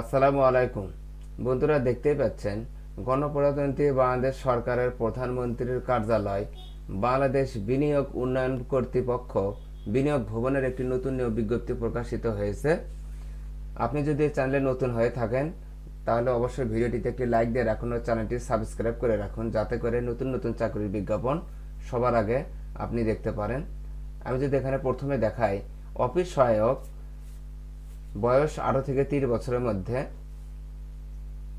আসসালামু আলাইকুম। বন্ধুরা দেখতেই পাচ্ছেন, গণপ্রজাতন্ত্রী বাংলাদেশ সরকারের প্রধানমন্ত্রীর কার্যালয় বাংলাদেশ বিনিয়োগ উন্নয়ন কর্তৃপক্ষ বিনিয়োগ ভবনের একটি নতুন নিয়োগ বিজ্ঞপ্তি প্রকাশিত হয়েছে। আপনি যদি চ্যানেলে নতুন হয়ে থাকেন, তাহলে অবশ্যই ভিডিওটিতে একটি লাইক দিয়ে রাখুন ও চ্যানেলটি সাবস্ক্রাইব করে রাখুন, যাতে করে নতুন নতুন চাকরির বিজ্ঞাপন সবার আগে আপনি দেখতে পারেন। আমি যদি এখানে প্রথমে দেখাই, অফিস সহায়ক বয়স আঠারো থেকে তিরিশ বছরের মধ্যে।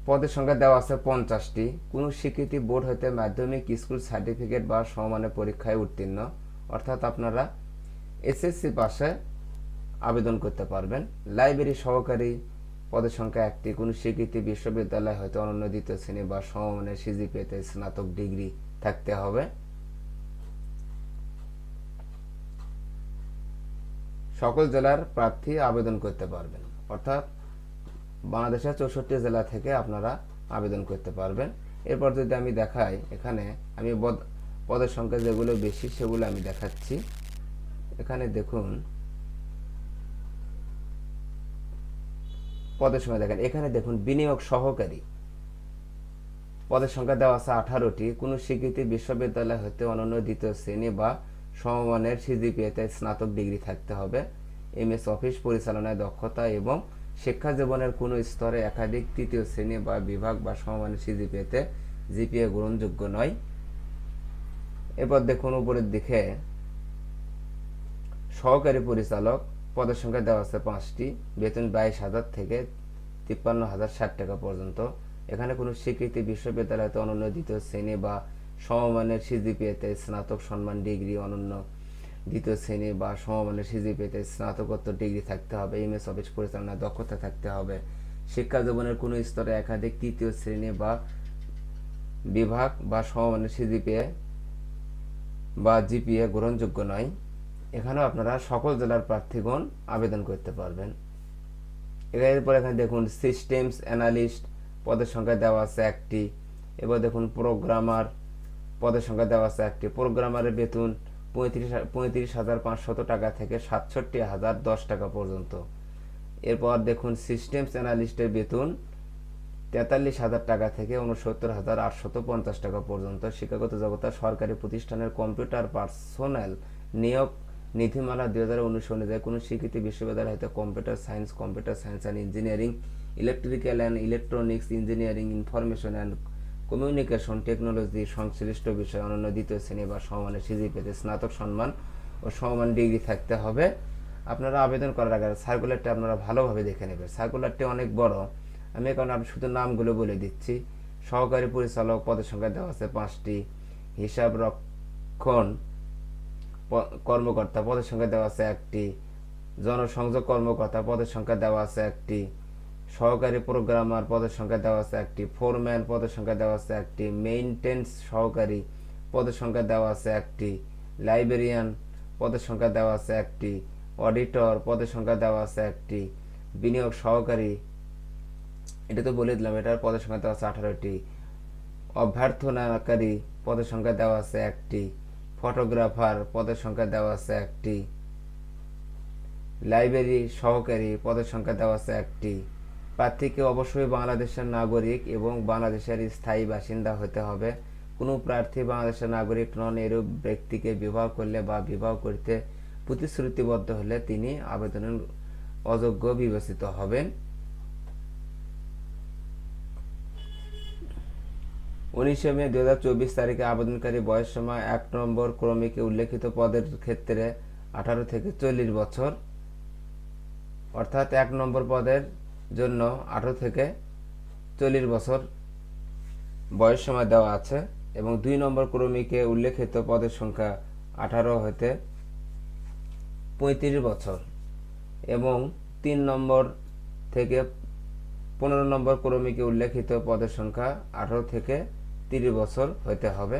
পদের সংখ্যা দেওয়া আছে পঞ্চাশটি। কোনো স্বীকৃতি বোর্ড হতে মাধ্যমিক, স্কুল সার্টিফিকেট বা সমমানের পরীক্ষায় উত্তীর্ণ। অর্থাৎ আপনারা এসএসসি পাশে আবেদন করতে পারবেন। লাইব্রেরি সহকারী পদের সংখ্যা একটি। কোনো স্বীকৃতি বিশ্ববিদ্যালয় হয়তো অনন্য শ্রেণি বা সমমানের সিজিপিএতে স্নাতক ডিগ্রি থাকতে হবে। সকল জেলার প্রার্থী আবেদন করতে পারবেন। অর্থাৎ বাংলাদেশের চৌষট্টি জেলা থেকে আপনারা আবেদন করতে পারবেন। এরপর যদি আমি দেখাই, এখানে আমি পদের সংখ্যা যেগুলো বেশি, সেগুলো আমি দেখাচ্ছি। এখানে দেখুন, পদের সংখ্যা দেখেন। এখানে দেখুন, বিনিয়োগ সহকারী। পদের সংখ্যা দেওয়া আছে আঠারোটি। কোনো স্বীকৃতি বিশ্ববিদ্যালয় হতে অনন্য দ্বিতীয় শ্রেণি বা সমমানের সিজিপিএতে স্নাতক ডিগ্রি থাকতে হবে। এমএস অফিস পরিচালনায় দক্ষতা এবং শিক্ষা জীবনের কোনো স্তরে একাধিক তৃতীয় শ্রেণি বা বিভাগ বা সমমানের সিজিপিএতে জিপিএ গ্রহণযোগ্য নয়। এরপর দেখুন উপরের দিকে। সহকারী পরিচালক পদের সংখ্যা দেওয়া আছে পাঁচটি। বেতন বাইশ হাজার থেকে তিপ্পান্ন হাজার ষাট টাকা পর্যন্ত। এখানে কোনো স্বীকৃতি বিশ্ববিদ্যালয়তে অনন্য দ্বিতীয় শ্রেণি বা সমমানের সিজিপিএতে স্নাতক সম্মান ডিগ্রি, অনন্য দ্বিতীয় শ্রেণি বা সমমানের সিজিপিএতে স্নাতকোত্তর ডিগ্রি থাকতে হবে, এমএস অফিস পরিচালনায় দক্ষতা থাকতে হবে। শিক্ষা জীবনের কোনো স্তরে একাধিক তৃতীয় শ্রেণি বা বিভাগ বা সমমানের সিজিপিএ বা জিপিএ গ্রহণযোগ্য নয়। এখানেও আপনারা সকল জেলার প্রার্থীগণ আবেদন করতে পারবেন। এরপর এখানে দেখুন সিস্টেমস অ্যানালিস্ট পদের সংখ্যা দেওয়া আছে একটি। এবার দেখুন প্রোগ্রামার পদের সংখ্যা দেওয়া আছে একটি। প্রোগ্রামারের বেতন পঁয়ত্রিশ পঁয়ত্রিশ হাজার পাঁচশত টাকা থেকে সাতষট্টি হাজার দশ টাকা পর্যন্ত। এরপর দেখুন সিস্টেমস অ্যানালিস্টের বেতন তেতাল্লিশ হাজার টাকা থেকে উনসত্তর হাজার আটশত পঞ্চাশ টাকা পর্যন্ত। শিক্ষাগত জগতে সরকারি প্রতিষ্ঠানের কম্পিউটার পার্সোনাল নিয়োগ নীতিমালা দুই হাজার উনিশ অনুযায়ী কোনো স্বীকৃতি বিশ্ববিদ্যালয় হয়তো computer science computer science and engineering, electrical and electronics engineering, information and communication technology সংশ্লিষ্ট বিষয়ে অনন্য দ্বিতীয় শ্রেণি বা সমানের সিজিপিতে স্নাতক সম্মান ও সমান ডিগ্রি থাকতে হবে। আপনারা আবেদন করার আগে সার্কুলারটি আপনারা ভালোভাবে দেখে নেবেন। সার্কুলারটি অনেক বড়। আমি এখন আপনি শুধু নামগুলো বলে দিচ্ছি। সহকারী পরিচালক পদের সংখ্যা দেওয়া আছে পাঁচটি। হিসাব রক্ষণ কর্মকর্তা পদের সংখ্যা দেওয়া আছে একটি। জনসংযোগ কর্মকর্তা পদের সংখ্যা দেওয়া আছে একটি। সহকারী প্রোগ্রামার পদের সংখ্যা দেওয়া আছে একটি, ফোরম্যান পদের সংখ্যা দেওয়া আছে একটি, মেইনটেন্স সহকারী পদের সংখ্যা দেওয়া আছে একটি, লাইব্রেরিয়ান পদের সংখ্যা দেওয়া আছে একটি, অডিটর পদের সংখ্যা দেওয়া আছে একটি, বিনিয়োগ সহকারী, এটা তো বলে দিলাম, এটার পদের সংখ্যা দেওয়া আছে আঠারোটি, অভ্যর্থনাকারী পদের সংখ্যা দেওয়া আছে একটি, ফটোগ্রাফার পদের সংখ্যা দেওয়া আছে একটি, লাইব্রেরি সহকারী পদের সংখ্যা দেওয়া আছে একটি প্রার্থীকে অবশ্যই বাংলাদেশের নাগরিক এবং বাংলাদেশের স্থায়ী বাসিন্দা হতে হবে। কোনো প্রার্থী বাংলাদেশের নাগরিক নন, এরূপ ব্যক্তিকে বিবাহ করলে বা বিবাহ করতে প্রতিশ্রুতিবদ্ধ হলে তিনি আবেদনের অযোগ্য বিবেচিত হবেন। উনিশে মে দু হাজার চব্বিশ তারিখে আবেদনকারী বয়স সময় এক নম্বর ক্রমিকে উল্লেখিত পদের ক্ষেত্রে আঠারো থেকে চল্লিশ বছর, অর্থাৎ এক নম্বর পদের জন্য আঠারো থেকে চল্লিশ বছর বয়স সময় দেওয়া আছে এবং দুই নম্বর ক্রমিকে উল্লেখিত পদের সংখ্যা আঠারো হতে পঁয়ত্রিশ বছর এবং তিন নম্বর থেকে পনেরো নম্বর ক্রমিকে উল্লেখিত পদের সংখ্যা আঠারো থেকে তিরিশ বছর হতে হবে।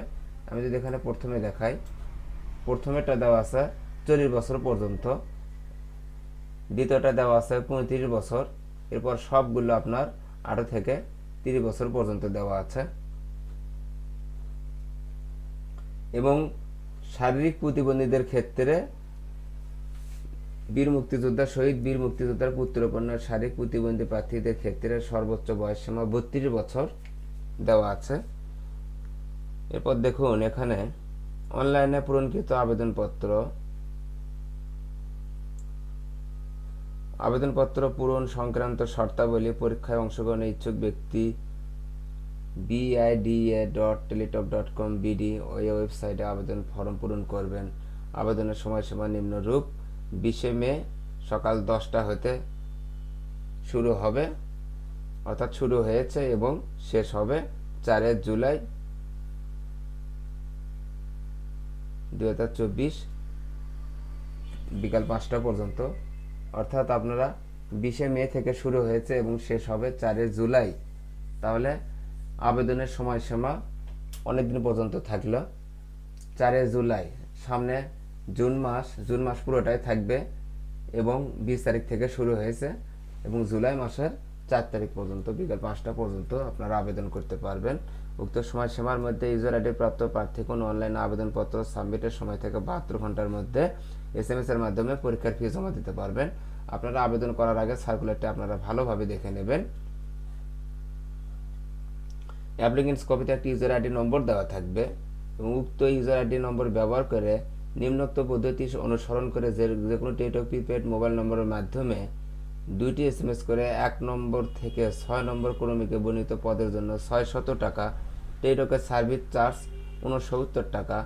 আমি যদি এখানে প্রথমে দেখাই প্রথমেটা দেওয়া আছে চল্লিশ বছর পর্যন্ত, দ্বিতীয়টা দেওয়া আছে পঁয়ত্রিশ বছর এরপর সবগুলো আপনার আঠারো থেকে তিরিশ বছর পর্যন্ত দেওয়া আছে। এবং শারীরিক প্রতিবন্ধীদের ক্ষেত্রে বীর মুক্তিযোদ্ধা, শহীদ বীর মুক্তিযোদ্ধার পুত্রকন্যার শারীরিক প্রতিবন্ধী প্রার্থীদের ক্ষেত্রে সর্বোচ্চ বয়স সীমা বত্রিশ বছর দেওয়া আছে। এরপর দেখুন, এখানে অনলাইনে পূরণকৃত আবেদনপত্র আবেদনপত্র পূরণ সংক্রান্ত শর্তাবলী পরীক্ষায় অংশগ্রহণের ইচ্ছুক ব্যক্তি BIDA dot Teletalk dot com BD ওই ওয়েবসাইটে আবেদন ফর্ম পূরণ করবেন। আবেদনের সময়সীমা নিম্নরূপ। বিশে মে সকাল দশটা হতে শুরু হবে, অর্থাৎ শুরু হয়েছে এবং শেষ হবে চারে জুলাই দুই হাজার চব্বিশ বিকাল পাঁচটা পর্যন্ত। অর্থাৎ আপনারা বিশে মে থেকে শুরু হয়েছে এবং শেষ হবে চারে জুলাই। তাহলে আবেদনের সময়সীমা অনেকদিন পর্যন্ত থাকল। চারে জুলাই, সামনে জুন মাস জুন মাস পুরোটাই থাকবে এবং বিশ তারিখ থেকে শুরু হয়েছে এবং জুলাই মাসের চার তারিখ পর্যন্ত, বিকাল পাঁচটা পর্যন্ত আপনারা আবেদন করতে পারবেন। উক্ত সময়সীমার মধ্যে ইউজার আইডি প্রাপ্ত প্রার্থী কোনো অনলাইন আবেদনপত্র সাবমিটের সময় থেকে বাহাত্তর ঘণ্টার মধ্যে এস এম এস এর মাধ্যমে পরীক্ষার ফি জমা দিতে পারবেন। আপনারা আবেদন করার আগে সার্কুলারটি আপনারা ভালোভাবে দেখে নেবেন। অ্যাপ্লিকেন্টস কপিতে একটি ইউজার আইডি নম্বর দেওয়া থাকবে এবং উক্ত ইউজার আইডি নম্বর ব্যবহার করে নিম্নোক্ত পদ্ধতি অনুসরণ করে যে যে কোনো টেলিটক প্রিপেড মোবাইল নম্বরের মাধ্যমে দুইটি এসএমএস করে এক নম্বর থেকে ছয় নম্বর ক্রমিকে বর্ণিত পদের জন্য ছয় শত টাকা টেলিটকের সার্ভিস চার্জ উনসত্তর টাকা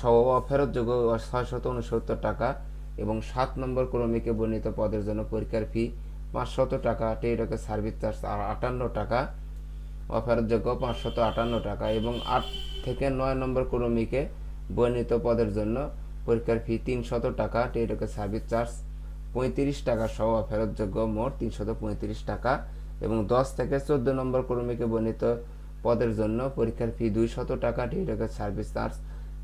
সহ অফেরতযোগ্য ছয় শত উনসত্তর টাকা এবং সাত নম্বর ক্রমিকে বর্ণিত পদের জন্য পরীক্ষার ফি পাঁচশত টাকা টেলিটকের সার্ভিস চার্জ আটান্ন টাকা অফেরতযোগ্য পাঁচশত আটান্ন টাকা এবং আট থেকে নয় নম্বর ক্রমিকে বর্ণিত পদের জন্য পরীক্ষার ফি তিনশত টাকা টেলিটকের সার্ভিস চার্জ পঁয়ত্রিশ টাকা সহ ফেরতযোগ্য মোট তিনশত পঁয়ত্রিশ টাকা এবং দশ থেকে চোদ্দ নম্বর কর্মীকে বর্ণিত পদের জন্য পরীক্ষার ফি দুইশত টাকা, টেলিটকের সার্ভিস চার্জ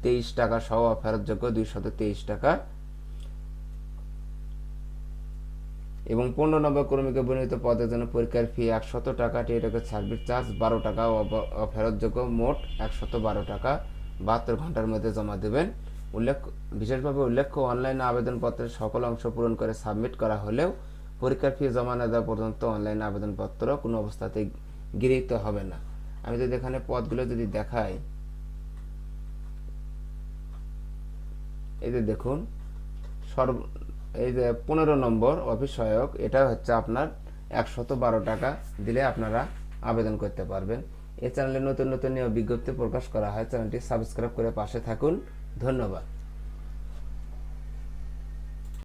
তেইশ টাকা সহ ফেরতযোগ্য দুইশত তেইশ টাকা। এবং পনেরো নম্বর কর্মীকে বর্ণিত পদের জন্য পরীক্ষার ফি একশত টাকা, টেলিটকের সার্ভিস চার্জ বারো টাকা অফেরতযোগ্য মোট একশত বারো টাকা। বাহাত্তর ঘণ্টার মধ্যে জমা দেবেন। উল্লেখ, বিশেষভাবে উল্লেখ্য, অনলাইনে আবেদনপত্রের সকল অংশ পূরণ করে সাবমিট করা হলেও পরীক্ষার ফি জমা না দেওয়া পর্যন্ত অনলাইন আবেদনপত্র কোনো অবস্থাতেই গৃহীত হবে না। আমি যদি এখানে পদগুলো যদি দেখাই, এই যে দেখুন, সর্ব, এই যে পনেরো নম্বর অফিস সহায়ক, এটা হচ্ছে আপনার একশত বারো টাকা দিলে আপনারা আবেদন করতে পারবেন। এই চ্যানেলে নতুন নতুন বিজ্ঞপ্তি প্রকাশ করা হয়, চ্যানেলটি সাবস্ক্রাইব করে পাশে থাকুন। ধন্যবাদ।